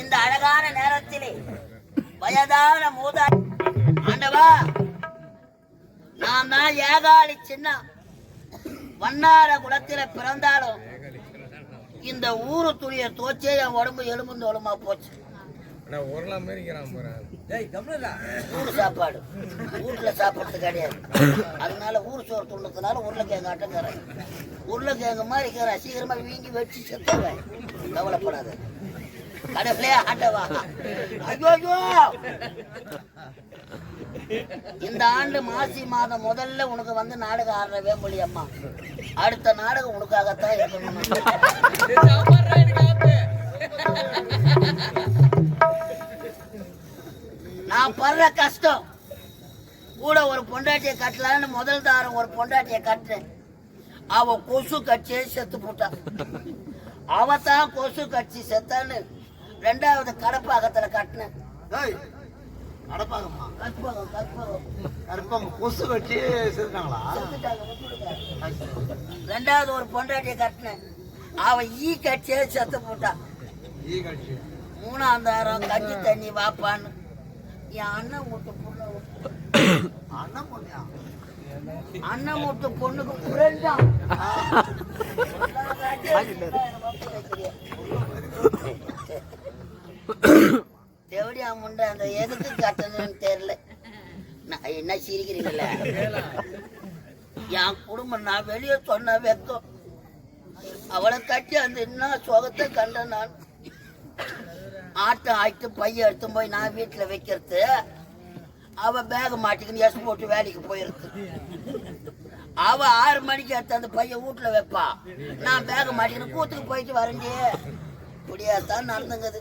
இந்த அழகான நேரத்திலே வயதான மூதா ஆண்டவா நாம் தான் ஏகாலி சின்ன வண்ணார குலத்தில பிறந்தாலும் இந்த ஊரு துணியை தோச்சே என் உடம்பு எலும்பு தோலுமா போச்சு. ஊர் சாப்பாடு. வீட்டில் சாப்பிட்றது கிடையாது. அதனால ஊர் சோறு துண்ணதுனால உருளைக்கிழங்கு ஆட்டங்கிறேன் உருளைக்கிழங்கு மாதிரி இருக்கிறேன் சீக்கிரமாக வீங்கி வச்சு செத்துவேன் கவலைப்படாத. கடவுளே ஆட்டவா ஐயோ ஐயோ! இந்த ஆண்டு மாசி மாதம் முதல்ல உனக்கு வந்து நாடகம் ஆடுற வேம்பொழி அம்மா. அடுத்த நாடகம் உனக்காகத்தான் இருக்கணும் படுற கஷ்டம். கூட ஒரு பொண்டாட்டியை கட்டலான்னு முதல் தாரம் ஒரு பொண்டாட்டியை கட்டுறேன். அவ கொசு கட்சியே செத்து போட்டான் அவ தான் கொசு கட்சி செத்தான்னு ரெண்டாவது கடப்பாகத்துல கட்டினேன். ரெண்டாவது ஒரு பொண்டாட்டியை கட்டினேன். அவ ஈ கட்சியே செத்து போட்டான் ஈ கட்சி. மூணாம் தாரம் கஞ்சி தண்ணி வாப்பான்னு. அண்ணன் வீட்டு பொண்ணு? அண்ணன் பொண்ணியா அண்ணன் வீட்டு பொண்ணுக்கு ஃப்ரெண்டா தேவடியா முண்டை அந்த எதுக்கு கட்டணும்னு தெரியல. நான் என்ன சிரிக்கிறீங்கள? என் குடும்பம் நான் வெளியே சொன்ன வெக்கம். அவளை கட்டி அந்த என்ன சுகத்தை கண்டேன் நான். ஆட்டை ஆட்டு பைய எடுத்து போய் நான் வீட்டுல வைக்கிறது. அவ பேக மாட்டிக்கின்னு எஸ் போட்டு வேலைக்கு போயிருக்கு. அவ ஆறு மணிக்கு எடுத்து அந்த பையன் வீட்டுல வைப்பா. நான் பேக மாட்டிக்கின்னு கூத்துக்கு போயிட்டு வரேன்டி. இப்படியாத்தான் நடந்துங்குது.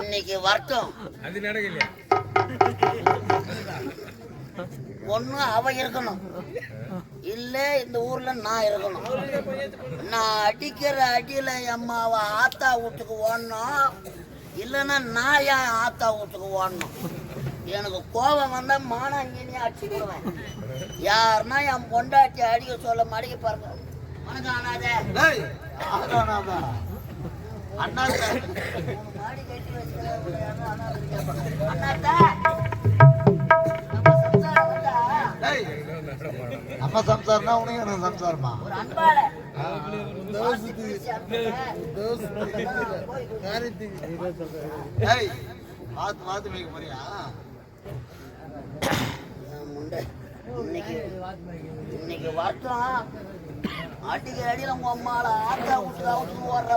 இன்னைக்கு நடக்கலையா? ஒண்ணு அவ இருக்கணும். இல்ல இந்த ஊர்ல நான் இருக்கணும். நான் அடிக்கிற அடியில அம்மாவை ஆத்தா வீட்டுக்கு ஓடணும். இல்லைன்னா நான் என் ஆத்தா வீட்டுக்கு ஓடணும்? எனக்கு கோபம் வந்தா மானாங்கினே அடிச்சு விடுவேன் யாருன்னா என் பொண்டாட்டி அடிக்க சொல்ல மடிக்க பாருங்க. அண்ணாதே டேய் அண்ணா மாடி கட்டி வச்சுக்கிறேன் அண்ணாத்தா. நம்ம சம்சாரம்னா உனக்கு எனக்கு சம்சாரமா? ஒரு அன்பால டேய் பார்த்து பார்த்து வைக்க போறியா இன்னைக்கு இன்னைக்கு வரட்டும் அடிக்கிற அடியில் உங்க அம்மால ஆத்தா விட்டு அவுட்டு ஓடுற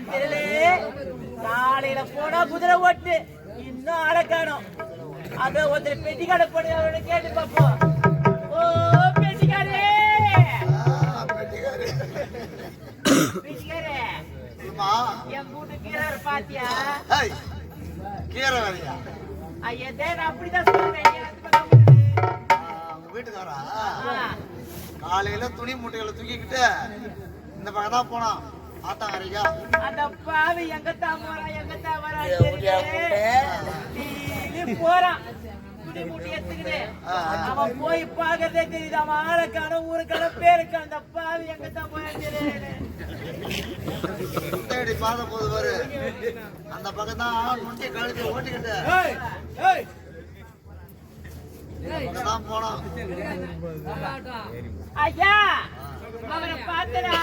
வந்தான் தெரியல காலையில போனா குதிரை ஓட்டு. இன்னும் ஆளை காணோம். அத ஒருத்தர் பெட்டி கடை போடு கேட்டு பாப்போம் ஓ பெட்டிக்காரே பெட்டிக்காரே அம்மா என் கூட்டு கீழே பாத்தியா? கீரை வேலையா ஐயா நான் அப்படிதான் சொல்றேன் வீட்டுக்காரா காலையில துணி மூட்டைகளை தூக்கிக்கிட்டு இந்த பக்கம் தான் போனான். அந்த பாவி எப்படியா தெரியல. முண்டை? டெய்லி போறான். குடி மூட்டி எடுத்துக்கிட்டு. அவன் போய் பார்க்கறதே தெரியுது. அவன் ஆளுக்கான ஊருக்கான பேருக்கான அந்த பாவி எங்கத்தான் போறான் தெரியல. தேடி பாத போது பாரு. அந்த பக்கம் தான் முட்டி கழுத்து ஓட்டிக்கிட்டு. போனோம் ஐயா அவனை பார்த்தனா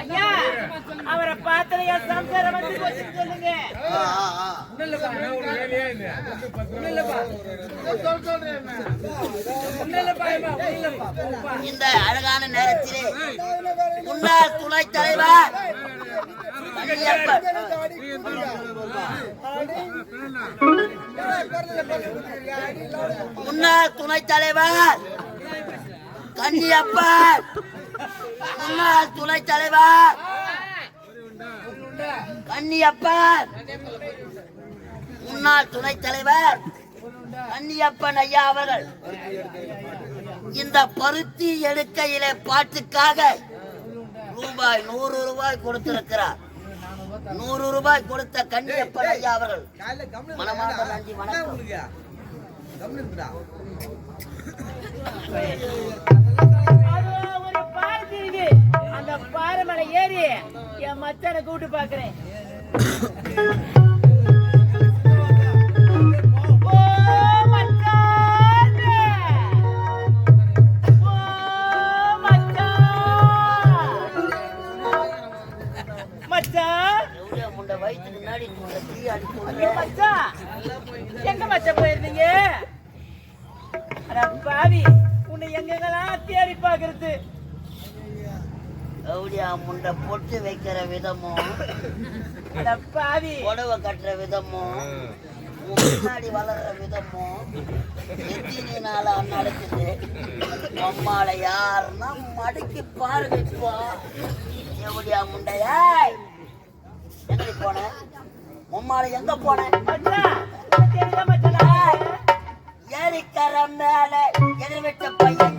ஐயா அவரை சம்சாரம் வந்து போச்சுன்னு சொல்லுங்க? இந்த அழகான நேரத்திலே முன்னாள் துணை தலைவர் முன்னாள் துணைத் தலைவர் கன்னியப்பன் முன்னாள் துணைத் தலைவர் கன்னியப்பன் முன்னாள் துணைத் தலைவர் கன்னியப்பன் ஐயா அவர்கள். இந்த பருத்தி எடுக்கையிலே பாட்டுக்காக ரூபாய் நூறு ரூபாய் கொடுத்திருக்கிறார். நூறு ரூபாய் கொடுத்த கன்னியப்பன் ஐயா அவர்கள்? மனமார்ந்த நன்றி வணக்கம் அந்த பாறை மேல ஏறி என் மச்சானை கூப்பிட்டு பாக்குறேன் கவுடியா முண்டை பொட்டு வைக்கிற விதமும் புடவை கட்டுற விதமும் முன்னாடி வளர்ற விதமும் எத்தனை நாளா நடக்குது அம்மால யாருன்னா மடக்கி பாருங்க இப்போ. எவ்வளியா முண்டையாய் எங்க போன? உம்மால எங்க போன? மச்சான் உனக்கு தெரியுதா மச்சான் ஏரிக்கர மேல எதிர்விட்ட பையன்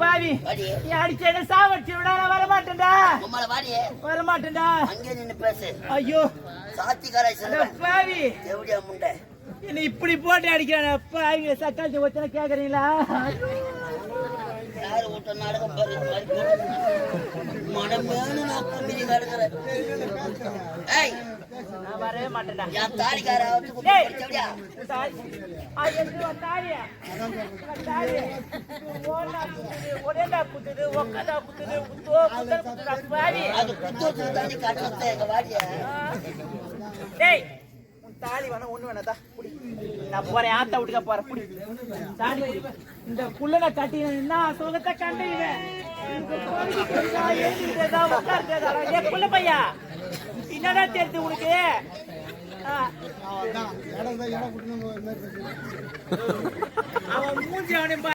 பாவி. அடிச்சேன்னு சாவடிச்சு விடா நான் வர மாட்டேன்டா உம்மள வாடி. வர மாட்டேன்டா அங்கே நின்னு பேசு. ஐயோ. செல்வன் பாவி. எவ்வளியா முண்டை. என்ன இப்படி போட்டு அடிக்கிறான பாவி சக்காத்தி வச்சன கேக்குறீங்களா? நாடகம் பாரு. மனமேனு நான் குமிஞ்சு கிடக்குறேன் ஏய் நான் வரவே மாட்டேன்டா என் தாலிக்கார அவத்து டேய். படிச்சவடியா தாலி. ஆ, தாலியா? குத்துது, ஒடேடா குத்துது, ஒக்கடா குத்துது, குத்துதா, பாவி. அது காட்டுறது எங்க வாடிய. டேய், தாலி வேணா ஒண்ணு வேணாதா புடி நான் போறேன் ஆத்தா விட்டுக்க போறேன் புடி தாலி. இந்த குள்ளனை கட்டி என்ன சுகத்தை கண்டுவேன் குள்ள பையா என்னடா தெரியுது உனக்கு. அவன் மூஞ்சி அவனை